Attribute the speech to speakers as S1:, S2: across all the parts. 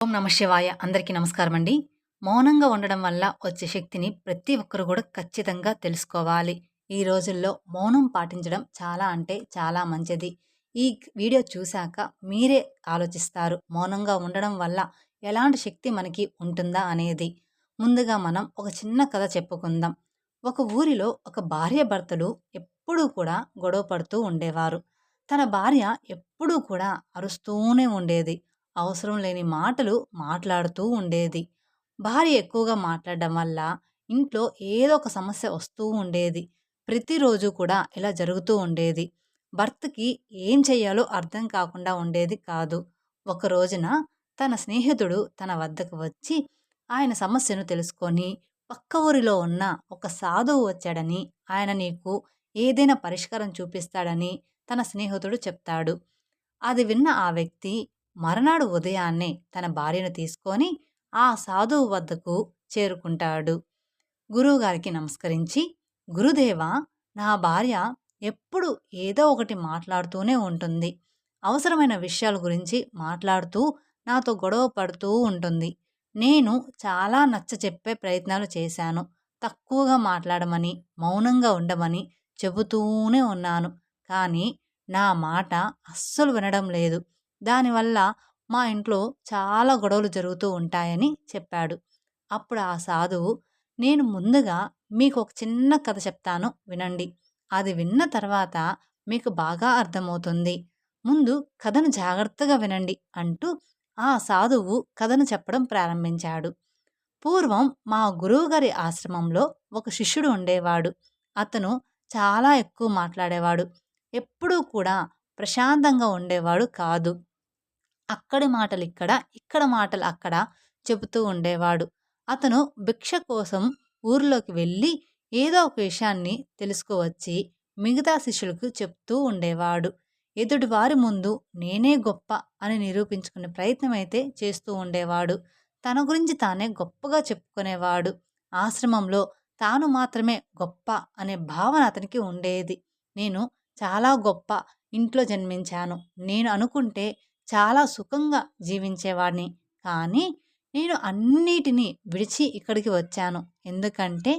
S1: ఓం నమ శివాయ. అందరికీ నమస్కారం అండి మౌనంగా ఉండడం వల్ల వచ్చే శక్తిని ప్రతి ఒక్కరు కూడా ఖచ్చితంగా తెలుసుకోవాలి. ఈ రోజుల్లో మౌనం పాటించడం చాలా అంటే చాలా మంచిది. ఈ వీడియో చూశాక మీరే ఆలోచిస్తారు మౌనంగా ఉండడం వల్ల ఎలాంటి శక్తి మనకి ఉంటుందా అనేది. ముందుగా మనం ఒక చిన్న కథ చెప్పుకుందాం. ఒక ఊరిలో ఒక భార్య భర్తలు ఎప్పుడూ కూడా గొడవ పడుతూ ఉండేవారు. తన భార్య ఎప్పుడూ కూడా అరుస్తూనే ఉండేది. అవసరం లేని మాటలు మాట్లాడుతూ ఉండేది. భార్య ఎక్కువగా మాట్లాడడం వల్ల ఇంట్లో ఏదో ఒక సమస్య వస్తూ ఉండేది. ప్రతిరోజు కూడా ఇలా జరుగుతూ ఉండేది. భర్తకి ఏం చెయ్యాలో అర్థం కాకుండా ఉండేది కాదు. ఒక రోజున తన స్నేహితుడు తన వద్దకు వచ్చి ఆయన సమస్యను తెలుసుకొని పక్క ఊరిలో ఉన్న ఒక సాధువు వచ్చాడని ఆయన నీకు ఏదైనా పరిష్కారం చూపిస్తాడని తన స్నేహితుడు చెప్తాడు. అది విన్న ఆ వ్యక్తి మరనాడు ఉదయాన్నే తన భార్యను తీసుకొని ఆ సాధువు వద్దకు చేరుకుంటాడు. గురువుగారికి నమస్కరించి గురుదేవ నా భార్య ఎప్పుడు ఏదో ఒకటి మాట్లాడుతూనే ఉంటుంది. అవసరమైన విషయాల గురించి మాట్లాడుతూ నాతో గొడవ పడుతూ ఉంటుంది. నేను చాలా నచ్చ చెప్పే ప్రయత్నాలు చేశాను. తక్కువగా మాట్లాడమని మౌనంగా ఉండమని చెబుతూనే ఉన్నాను. కానీ నా మాట అస్సలు వినడం లేదు. దానివల్ల మా ఇంట్లో చాలా గొడవలు జరుగుతూ ఉంటాయని చెప్పాడు. అప్పుడు ఆ సాధువు నేను ముందుగా మీకు ఒక చిన్న కథ చెప్తాను వినండి. అది విన్న తర్వాత మీకు బాగా అర్థమవుతుంది. ముందు కథను జాగ్రత్తగా వినండి అంటూ ఆ సాధువు కథను చెప్పడం ప్రారంభించాడు. పూర్వం మా గురువుగారి ఆశ్రమంలో ఒక శిష్యుడు ఉండేవాడు. అతను చాలా ఎక్కువ మాట్లాడేవాడు. ఎప్పుడూ కూడా ప్రశాంతంగా ఉండేవాడు కాదు. అక్కడి మాటలు ఇక్కడ ఇక్కడ మాటలు అక్కడ చెబుతూ ఉండేవాడు. అతను భిక్ష కోసం ఊరిలోకి వెళ్ళి ఏదో ఒక విషయాన్ని తెలుసుకువచ్చి మిగతా శిష్యులకు చెప్తూ ఉండేవాడు. ఎదుటి వారి ముందు నేనే గొప్ప అని నిరూపించుకునే ప్రయత్నం అయితే చేస్తూ ఉండేవాడు. తన గురించి తానే గొప్పగా చెప్పుకునేవాడు. ఆశ్రమంలో తాను మాత్రమే గొప్ప అనే భావన అతనికి ఉండేది. నేను చాలా గొప్ప ఇంట్లో జన్మించాను. నేను అనుకుంటే చాలా సుఖంగా జీవించేవాడిని. కానీ నేను అన్నిటినీ విడిచి ఇక్కడికి వచ్చాను. ఎందుకంటే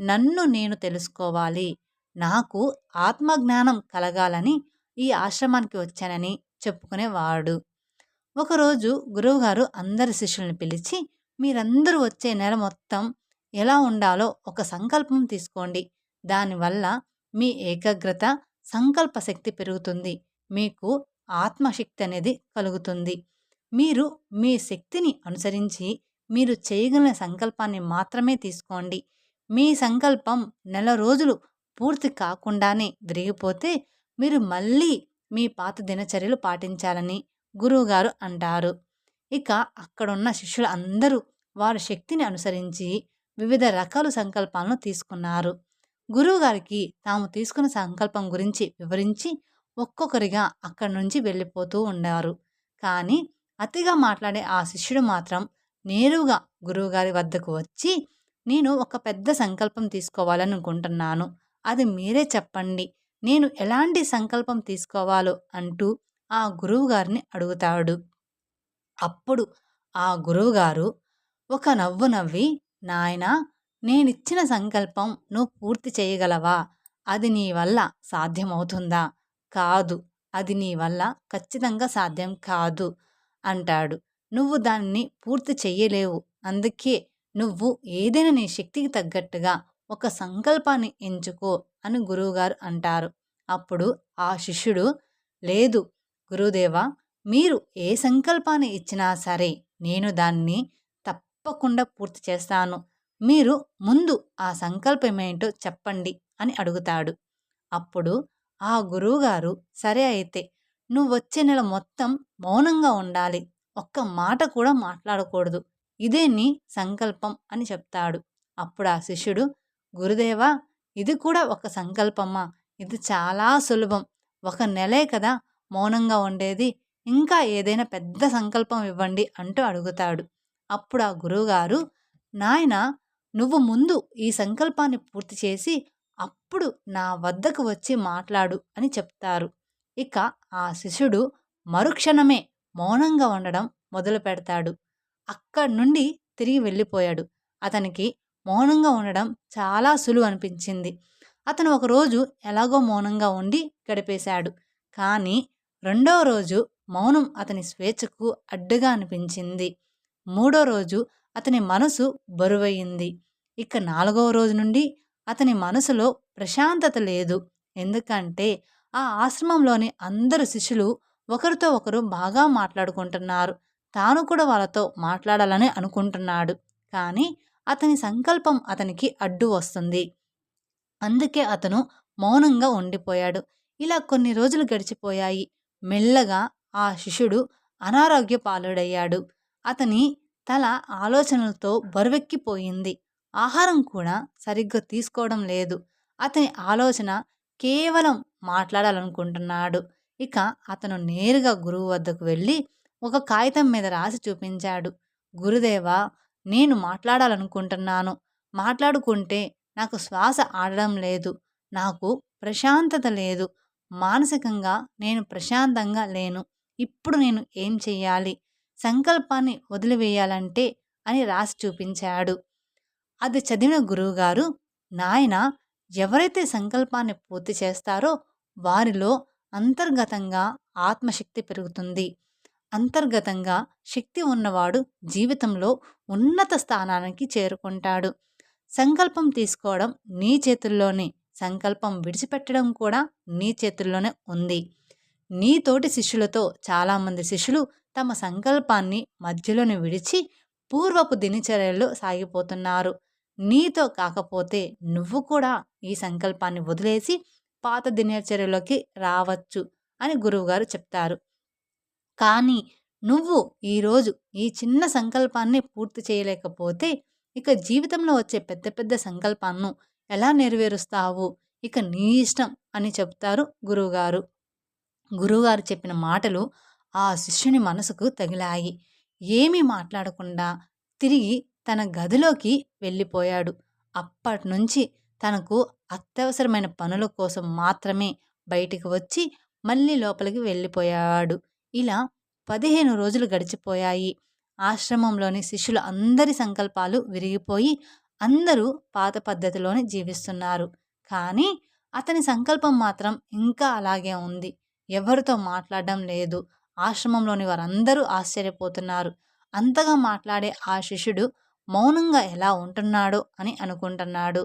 S1: నన్ను నేను తెలుసుకోవాలి. నాకు ఆత్మజ్ఞానం కలగాలని ఈ ఆశ్రమానికి వచ్చానని చెప్పుకునేవాడు. ఒకరోజు గురువుగారు అందరి శిష్యుల్ని పిలిచి మీరందరూ వచ్చే నెల మొత్తం ఎలా ఉండాలో ఒక సంకల్పం తీసుకోండి. దానివల్ల మీ ఏకాగ్రత సంకల్ప శక్తి పెరుగుతుంది. మీకు ఆత్మశక్తి అనేది కలుగుతుంది. మీరు మీ శక్తిని అనుసరించి మీరు చేయగలిగిన సంకల్పాన్ని మాత్రమే తీసుకోండి. మీ సంకల్పం నెల రోజులు పూర్తి కాకుండానే విరిగిపోతే మీరు మళ్ళీ మీ పాత దినచర్యలు పాటించాలని గురువుగారు అంటారు. ఇక అక్కడున్న శిష్యులు అందరూ వారి శక్తిని అనుసరించి వివిధ రకాల సంకల్పాలను తీసుకున్నారు. గురువుగారికి తాము తీసుకున్న సంకల్పం గురించి వివరించి ఒక్కొక్కరిగా అక్కడి నుంచి వెళ్ళిపోతూ ఉండారు. కానీ అతిగా మాట్లాడే ఆ శిష్యుడు మాత్రం నేరుగా గురువుగారి వద్దకు వచ్చి నేను ఒక పెద్ద సంకల్పం తీసుకోవాలనుకుంటున్నాను. అది మీరే చెప్పండి. నేను ఎలాంటి సంకల్పం తీసుకోవాలో అంటూ ఆ గురువుగారిని అడుగుతాడు. అప్పుడు ఆ గురువుగారు ఒక నవ్వు నవ్వి నాయన నేనిచ్చిన సంకల్పం నువ్వు పూర్తి చేయగలవా? అది నీ వల్ల సాధ్యమవుతుందా? కాదు. అది నీ వల్ల ఖచ్చితంగా సాధ్యం కాదు అంటాడు. నువ్వు దాన్ని పూర్తి చెయ్యలేవు. అందుకే నువ్వు ఏదైనా నీ శక్తికి తగ్గట్టుగా ఒక సంకల్పాన్ని ఎంచుకో అని గురువుగారు అంటారు. అప్పుడు ఆ శిష్యుడు లేదు గురుదేవా మీరు ఏ సంకల్పాన్ని ఇచ్చినా సరే నేను దాన్ని తప్పకుండా పూర్తి చేస్తాను. మీరు ముందు ఆ సంకల్పమేంటో చెప్పండి అని అడుగుతాడు. అప్పుడు ఆ గురువుగారు సరే అయితే నువ్వు వచ్చే నెల మొత్తం మౌనంగా ఉండాలి. ఒక్క మాట కూడా మాట్లాడకూడదు. ఇదే నీ సంకల్పం అని చెప్తాడు. అప్పుడు ఆ శిష్యుడు గురుదేవా ఇది కూడా ఒక సంకల్పమా? ఇది చాలా సులభం. ఒక నెలే కదా మౌనంగా ఉండేది. ఇంకా ఏదైనా పెద్ద సంకల్పం ఇవ్వండి అంటూ అడుగుతాడు. అప్పుడు ఆ గురువుగారు నాయన నువ్వు ముందు ఈ సంకల్పాన్ని పూర్తి చేసి అప్పుడు నా వద్దకు వచ్చి మాట్లాడు అని చెప్తారు. ఇక ఆ శిష్యుడు మరుక్షణమే మౌనంగా ఉండడం మొదలు పెడతాడు. అక్కడి నుండి తిరిగి వెళ్ళిపోయాడు. అతనికి మౌనంగా ఉండడం చాలా సులువు అనిపించింది. అతను ఒకరోజు ఎలాగో మౌనంగా ఉండి గడిపేశాడు. కానీ రెండవ రోజు మౌనం అతని స్వేచ్ఛకు అడ్డుగా అనిపించింది. మూడో రోజు అతని మనసు బరువయింది ఇక నాలుగవ రోజు నుండి అతని మనసులో ప్రశాంతత లేదు. ఎందుకంటే ఆ ఆశ్రమంలోని అందరు శిష్యులు ఒకరితో ఒకరు బాగా మాట్లాడుకుంటున్నారు. తాను కూడా వాళ్ళతో మాట్లాడాలని అనుకుంటున్నాడు. కానీ అతని సంకల్పం అతనికి అడ్డు వస్తుంది. అందుకే అతను మౌనంగా ఉండిపోయాడు. ఇలా కొన్ని రోజులు గడిచిపోయాయి. మెల్లగా ఆ శిష్యుడు అనారోగ్య పాలుడయ్యాడు. అతని తల ఆలోచనలతో బరువెక్కిపోయింది. ఆహారం కూడా సరిగ్గా తీసుకోవడం లేదు. అతని ఆలోచన కేవలం మాట్లాడాలనుకుంటున్నాడు. ఇక అతను నేరుగా గురువు వద్దకు వెళ్ళి ఒక కాగితం మీద రాసి చూపించాడు. గురుదేవా నేను మాట్లాడాలనుకుంటున్నాను. మాట్లాడుకుంటే నాకు శ్వాస ఆడడం లేదు. నాకు ప్రశాంతత లేదు. మానసికంగా నేను ప్రశాంతంగా లేను. ఇప్పుడు నేను ఏం చెయ్యాలి? సంకల్పాన్ని వదిలివేయాలంటే అని రాసి చూపించాడు. అది చదివిన గురువుగారు నాయన ఎవరైతే సంకల్పాన్ని పూర్తి చేస్తారో వారిలో అంతర్గతంగా ఆత్మశక్తి పెరుగుతుంది. అంతర్గతంగా శక్తి ఉన్నవాడు జీవితంలో ఉన్నత స్థానానికి చేరుకుంటాడు. సంకల్పం తీసుకోవడం నీ చేతుల్లోనే సంకల్పం విడిచిపెట్టడం కూడా నీ చేతుల్లోనే ఉంది. నీతోటి శిష్యులతో చాలామంది శిష్యులు తమ సంకల్పాన్ని మధ్యలోనే విడిచి పూర్వపు దినచర్యల్లో సాగిపోతున్నారు. నీతో కాకపోతే నువ్వు కూడా ఈ సంకల్పాన్ని వదిలేసి పాత దినచర్యలోకి రావచ్చు అని గురువుగారు చెప్తారు. కానీ నువ్వు ఈరోజు ఈ చిన్న సంకల్పాన్ని పూర్తి చేయలేకపోతే ఇక జీవితంలో వచ్చే పెద్ద పెద్ద సంకల్పాలను ఎలా నెరవేరుస్తావు? ఇక నీ ఇష్టం అని చెప్తారు గురువుగారు. గురువుగారు చెప్పిన మాటలు ఆ శిష్యుని మనసుకు తగిలాయి. ఏమీ మాట్లాడకుండా తిరిగి తన గదిలోకి వెళ్ళిపోయాడు. అప్పటినుంచి తనకు అత్యవసరమైన పనుల కోసం మాత్రమే బయటికి వచ్చి మళ్ళీ లోపలికి వెళ్ళిపోయాడు. ఇలా పదిహేను రోజులు గడిచిపోయాయి. ఆశ్రమంలోని శిష్యుల అందరి సంకల్పాలు విరిగిపోయి అందరూ పాత పద్ధతిలోనే జీవిస్తున్నారు. కానీ అతని సంకల్పం మాత్రం ఇంకా అలాగే ఉంది. ఎవరితో మాట్లాడడం లేదు. ఆశ్రమంలోని వారందరూ ఆశ్చర్యపోతున్నారు. అంతగా మాట్లాడే ఆ శిష్యుడు మౌనంగా ఎలా ఉంటున్నాడో అని అనుకుంటున్నాడు.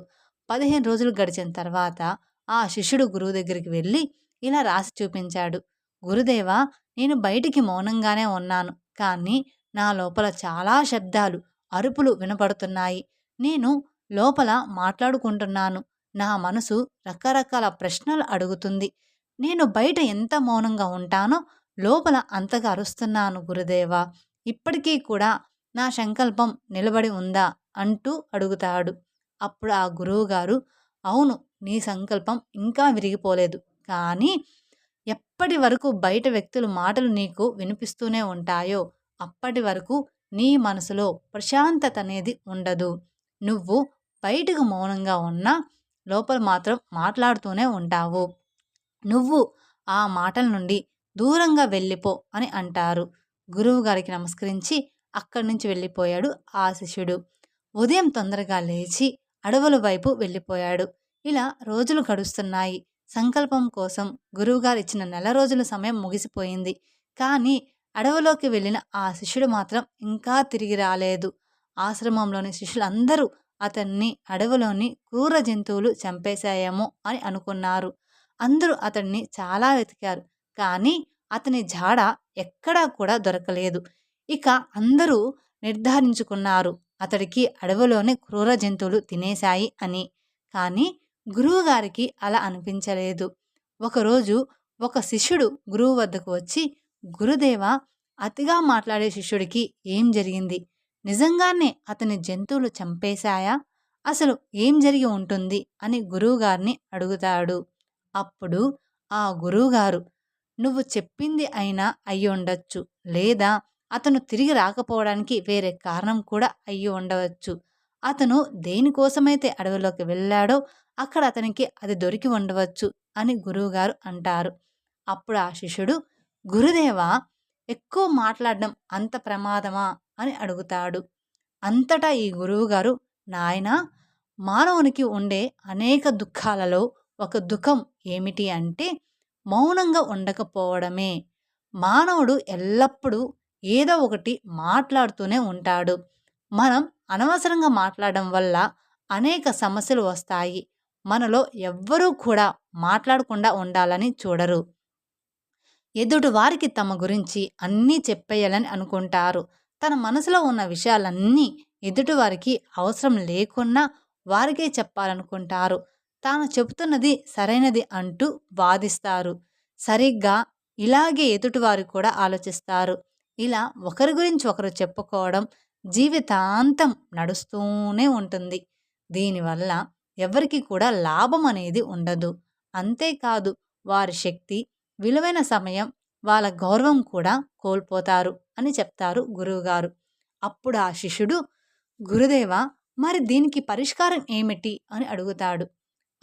S1: పదిహేను రోజులు గడిచిన తర్వాత ఆ శిష్యుడు గురువు దగ్గరికి వెళ్ళి ఇలా రాసి చూపించాడు. గురుదేవా నేను బయటికి మౌనంగానే ఉన్నాను కానీ నా లోపల చాలా శబ్దాలు అరుపులు వినపడుతున్నాయి. నేను లోపల మాట్లాడుకుంటున్నాను. నా మనసు రకరకాల ప్రశ్నలు అడుగుతుంది. నేను బయట ఎంత మౌనంగా ఉంటానో లోపల అంతగా అరుస్తున్నాను గురుదేవా. ఇప్పటికీ కూడా నా సంకల్పం నిలబడి ఉందా అంటూ అడుగుతాడు. అప్పుడు ఆ గురువుగారు అవును నీ సంకల్పం ఇంకా విరిగిపోలేదు. కానీ ఎప్పటి వరకు బయట వ్యక్తుల మాటలు నీకు వినిపిస్తూనే ఉంటాయో అప్పటి వరకు నీ మనసులో ప్రశాంతత అనేది ఉండదు. నువ్వు బయటకు మౌనంగా ఉన్నా లోపల మాత్రం మాట్లాడుతూనే ఉంటావు. నువ్వు ఆ మాటల నుండి దూరంగా వెళ్ళిపో అని అంటారు. గురువు గారికి నమస్కరించి అక్కడి నుంచి వెళ్ళిపోయాడు ఆ శిష్యుడు. ఉదయం తొందరగా లేచి అడవుల వైపు వెళ్ళిపోయాడు. ఇలా రోజులు గడుస్తున్నాయి. సంకల్పం కోసం గురువుగారు ఇచ్చిన నెల రోజుల సమయం ముగిసిపోయింది. కానీ అడవులోకి వెళ్ళిన ఆ శిష్యుడు మాత్రం ఇంకా తిరిగి రాలేదు. ఆశ్రమంలోని శిష్యులందరూ అతన్ని అడవిలోని క్రూర జంతువులు చంపేశాయేమో అని అనుకున్నారు. అందరూ అతన్ని చాలా వెతికారు. కానీ అతని జాడ ఎక్కడా కూడా దొరకలేదు. ఇక అందరూ నిర్ధారించుకున్నారు. అతడికి అడవిలోని క్రూర జంతువులు తినేశాయి అని. కానీ గురువుగారికి అలా అనిపించలేదు. ఒకరోజు ఒక శిష్యుడు గురువు వద్దకు వచ్చి గురుదేవ అతిగా మాట్లాడే శిష్యుడికి ఏం జరిగింది? నిజంగానే అతని జంతువులు చంపేశాయా? అసలు ఏం జరిగి ఉంటుంది? అని గురువుగారిని అడుగుతాడు. అప్పుడు ఆ గురువుగారు నువ్వు చెప్పింది అయినా అయ్యుండొచ్చు. లేదా అతను తిరిగి రాకపోవడానికి వేరే కారణం కూడా అయ్యి ఉండవచ్చు. అతను దేనికోసమైతే అడవిలోకి వెళ్ళాడో అక్కడ అతనికి అది దొరికి ఉండవచ్చు అని గురువుగారు అంటారు. అప్పుడు ఆ శిష్యుడు గురుదేవ ఎక్కువ మాట్లాడడం అంత ప్రమాదమా? అని అడుగుతాడు. అంతటా ఈ గురువుగారు నాయన మానవునికి ఉండే అనేక దుఃఖాలలో ఒక దుఃఖం ఏమిటి అంటే మౌనంగా ఉండకపోవడమే. మానవుడు ఎల్లప్పుడూ ఏదో ఒకటి మాట్లాడుతూనే ఉంటాడు. మనం అనవసరంగా మాట్లాడడం వల్ల అనేక సమస్యలు వస్తాయి. మనలో ఎవ్వరూ కూడా మాట్లాడకుండా ఉండాలని చూడరు. ఎదుటి వారికి తమ గురించి అన్నీ చెప్పేయాలని అనుకుంటారు. తన మనసులో ఉన్న విషయాలన్నీ ఎదుటివారికి అవసరం లేకున్నా వారికే చెప్పాలనుకుంటారు. తాను చెబుతున్నది సరైనది అంటూ వాదిస్తారు. సరిగ్గా ఇలాగే ఎదుటివారు కూడా ఆలోచిస్తారు. ఇలా ఒకరి గురించి ఒకరు చెప్పుకోవడం జీవితాంతం నడుస్తూనే ఉంటుంది. దీనివల్ల ఎవరికి కూడా లాభం అనేది ఉండదు. అంతేకాదు వారి శక్తి విలువైన సమయం వాళ్ళ గౌరవం కూడా కోల్పోతారు అని చెప్తారు గురువుగారు. అప్పుడు ఆ శిష్యుడు గురుదేవ మరి దీనికి పరిష్కారం ఏమిటి? అని అడుగుతాడు.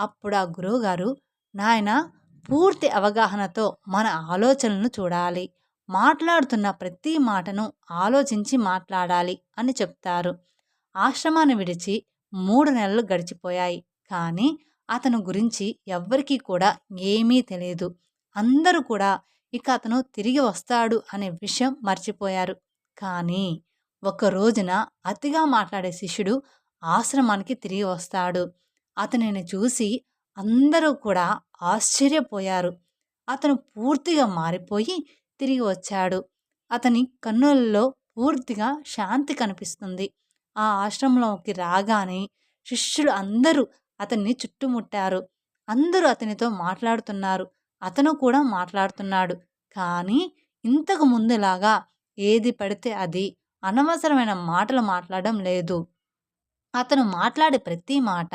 S1: అప్పుడు ఆ గురువుగారు నాయన పూర్తి అవగాహనతో మన ఆలోచనలను చూడాలి. మాట్లాడుతున్న ప్రతి మాటను ఆలోచించి మాట్లాడాలి అని చెప్తారు. ఆశ్రమాన్ని విడిచి మూడు నెలలు గడిచిపోయాయి. కానీ అతను గురించి ఎవ్వరికీ కూడా ఏమీ తెలియదు అందరూ కూడా ఇక అతను తిరిగి వస్తాడు అనే విషయం మర్చిపోయారు. కానీ ఒక రోజున అతిగా మాట్లాడే శిష్యుడు ఆశ్రమానికి తిరిగి వస్తాడు. అతనిని చూసి అందరూ కూడా ఆశ్చర్యపోయారు. అతను పూర్తిగా మారిపోయి తిరిగి వచ్చాడు. అతని కన్నులలో పూర్తిగా శాంతి కనిపిస్తుంది. ఆ ఆశ్రమంలోకి రాగానే శిష్యులు అందరూ అతన్ని చుట్టుముట్టారు. అందరూ అతనితో మాట్లాడుతున్నారు. అతను కూడా మాట్లాడుతున్నాడు. కానీ ఇంతకు ముందులాగా ఏది పడితే అది అనవసరమైన మాటలు మాట్లాడడం లేదు. అతను మాట్లాడే ప్రతి మాట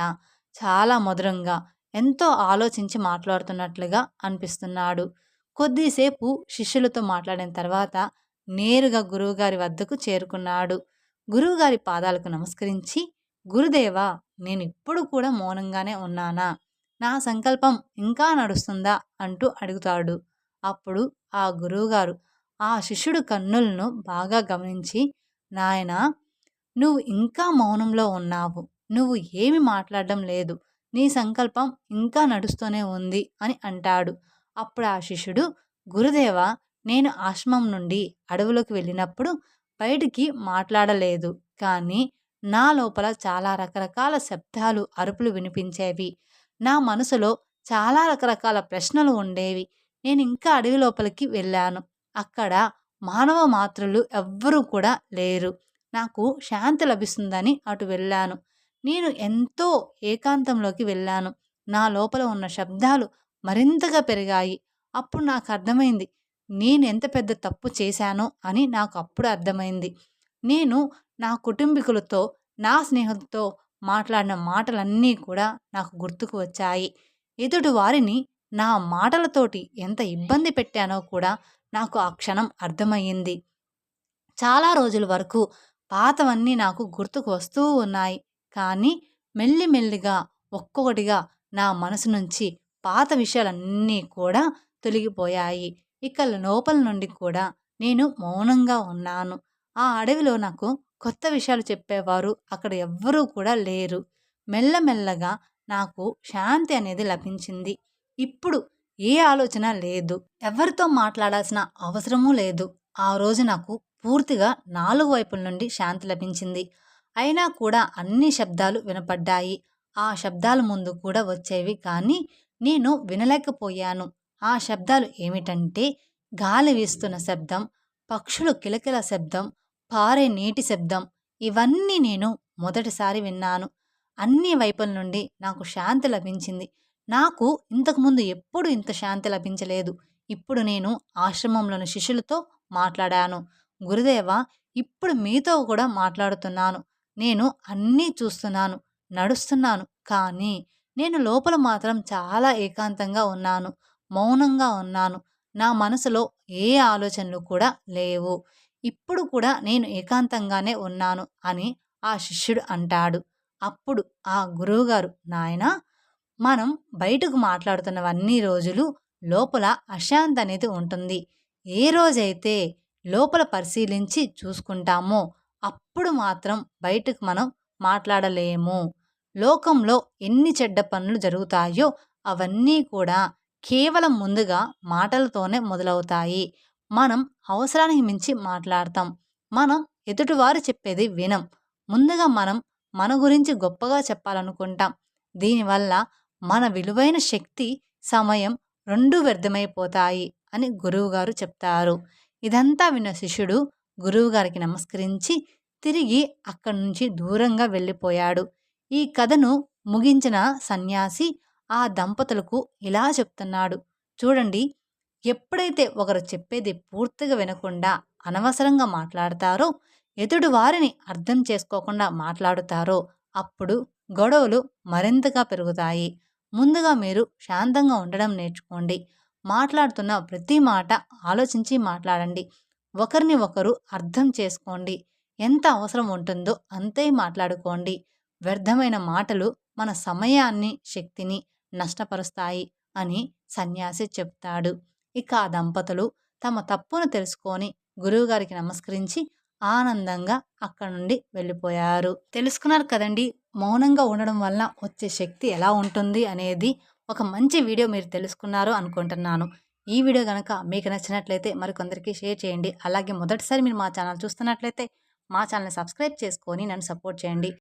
S1: చాలా మధురంగా ఎంతో ఆలోచించి మాట్లాడుతున్నట్లుగా అనిపిస్తున్నాడు. కొద్దిసేపు శిష్యులతో మాట్లాడిన తర్వాత నేరుగా గురువుగారి వద్దకు చేరుకున్నాడు. గురువుగారి పాదాలకు నమస్కరించి గురుదేవా నేను ఇప్పుడు కూడా మౌనంగానే ఉన్నానా? నా సంకల్పం ఇంకా నడుస్తుందా? అంటూ అడుగుతాడు. అప్పుడు ఆ గురువుగారు ఆ శిష్యుడు కన్నులను బాగా గమనించి నాయనా నువ్వు ఇంకా మౌనంలో ఉన్నావు. నువ్వు ఏమి మాట్లాడడం లేదు. నీ సంకల్పం ఇంకా నడుస్తూనే ఉంది అని అంటాడు. అప్పుడు ఆ శిష్యుడు గురుదేవ నేను ఆశ్రమం నుండి అడవులోకి వెళ్ళినప్పుడు బయటికి మాట్లాడలేదు. కానీ నా లోపల చాలా రకరకాల శబ్దాలు అరుపులు వినిపించేవి. నా మనసులో చాలా రకరకాల ప్రశ్నలు ఉండేవి. నేను ఇంకా అడవి లోపలికి వెళ్ళాను. అక్కడ మానవ మాత్రులు ఎవ్వరూ కూడా లేరు. నాకు శాంతి లభిస్తుందని అటు వెళ్ళాను. నేను ఎంతో ఏకాంతంలోకి వెళ్ళాను. నా లోపల ఉన్న శబ్దాలు మరింతగా పెరిగాయి. అప్పుడు నాకు అర్థమైంది నేను ఎంత పెద్ద తప్పు చేశానో అని నాకు అప్పుడు అర్థమైంది. నేను నా కుటుంబీకులతో నా స్నేహితులతో మాట్లాడిన మాటలన్నీ కూడా నాకు గుర్తుకు వచ్చాయి. ఎదుటి వారిని నా మాటలతోటి ఎంత ఇబ్బంది పెట్టానో కూడా నాకు ఆ క్షణం అర్థమయ్యింది. చాలా రోజుల వరకు పాతవన్నీ నాకు గుర్తుకు వస్తూ ఉన్నాయి. కానీ మెల్లిమెల్లిగా ఒక్కొక్కటిగా నా మనసు నుంచి పాత విషయాలన్నీ కూడా తొలగిపోయాయి. ఇక లోపల నుండి కూడా నేను మౌనంగా ఉన్నాను. ఆ అడవిలో నాకు కొత్త విషయాలు చెప్పేవారు. అక్కడ ఎవ్వరూ కూడా లేరు. మెల్లమెల్లగా నాకు శాంతి అనేది లభించింది. ఇప్పుడు ఏ ఆలోచన లేదు. ఎవరితో మాట్లాడాల్సిన అవసరమూ లేదు. ఆ రోజు నాకు పూర్తిగా నాలుగు వైపుల నుండి శాంతి లభించింది. అయినా కూడా అన్ని శబ్దాలు వినపడ్డాయి. ఆ శబ్దాల ముందు కూడా వచ్చేవి కానీ నేను వినలేకపోయాను. ఆ శబ్దాలు ఏమిటంటే గాలి వీస్తున్న శబ్దం పక్షులు కిలకిల శబ్దం పారే నీటి శబ్దం. ఇవన్నీ నేను మొదటిసారి విన్నాను. అన్ని వైపుల నుండి నాకు శాంతి లభించింది. నాకు ఇంతకుముందు ఎప్పుడు ఇంత శాంతి లభించలేదు. ఇప్పుడు నేను ఆశ్రమంలోని శిష్యులతో మాట్లాడాను. గురుదేవ ఇప్పుడు మీతో కూడా మాట్లాడుతున్నాను. నేను అన్నీ చూస్తున్నాను నడుస్తున్నాను. కానీ నేను లోపల మాత్రం చాలా ఏకాంతంగా ఉన్నాను. మౌనంగా ఉన్నాను. నా మనసులో ఏ ఆలోచనలు కూడా లేవు. ఇప్పుడు కూడా నేను ఏకాంతంగానే ఉన్నాను అని ఆ శిష్యుడు అంటాడు. అప్పుడు ఆ గురువుగారు నాయన మనం బయటకు మాట్లాడుతున్నవన్నీ రోజులు లోపల అశాంతి అనేది ఉంటుంది. ఏ రోజైతే లోపల పరిశీలించి చూసుకుంటామో అప్పుడు మాత్రం బయటకు మనం మాట్లాడలేము. లోకంలో ఎన్ని చెడ్డ పనులు జరుగుతాయో అవన్నీ కూడా కేవలం ముందుగా మాటలతోనే మొదలవుతాయి. మనం అవసరానికి మించి మాట్లాడతాం. మనం ఎదుటివారు చెప్పేది వినం. ముందుగా మనం మన గురించి గొప్పగా చెప్పాలనుకుంటాం. దీనివల్ల మన విలువైన శక్తి సమయం రెండు వ్యర్థమైపోతాయి అని గురువుగారు చెప్తారు. ఇదంతా విన్న శిష్యుడు గురువుగారికి నమస్కరించి తిరిగి అక్కడి నుంచి దూరంగా వెళ్ళిపోయాడు. ఈ కథను ముగించిన సన్యాసి ఆ దంపతులకు ఇలా చెప్తున్నాడు. చూడండి ఎప్పుడైతే ఒకరు చెప్పేది పూర్తిగా వినకుండా అనవసరంగా మాట్లాడతారో ఎదుటి వారిని అర్థం చేసుకోకుండా మాట్లాడుతారో అప్పుడు గొడవలు మరింతగా పెరుగుతాయి. ముందుగా మీరు శాంతంగా ఉండడం నేర్చుకోండి. మాట్లాడుతున్న ప్రతి మాట ఆలోచించి మాట్లాడండి. ఒకరిని ఒకరు అర్థం చేసుకోండి. ఎంత అవసరం ఉంటుందో అంతే మాట్లాడుకోండి. వ్యర్థమైన మాటలు మన సమయాన్ని శక్తిని నష్టపరుస్తాయి అని సన్యాసి చెప్తాడు. ఇక ఆ దంపతులు తమ తప్పును తెలుసుకొని గురువుగారికి నమస్కరించి ఆనందంగా అక్కడ నుండి వెళ్ళిపోయారు. తెలుసుకున్నారు కదండి మౌనంగా ఉండడం వల్ల వచ్చే శక్తి ఎలా ఉంటుంది అనేది ఒక మంచి వీడియో మీరు తెలుసుకున్నారు అనుకుంటున్నాను. ఈ వీడియో కనుక మీకు నచ్చినట్లయితే మరికొందరికి షేర్ చేయండి. అలాగే మొదటిసారి మీరు మా ఛానల్ చూస్తున్నట్లయితే మా ఛానల్ని సబ్స్క్రైబ్ చేసుకొని నన్ను సపోర్ట్ చేయండి.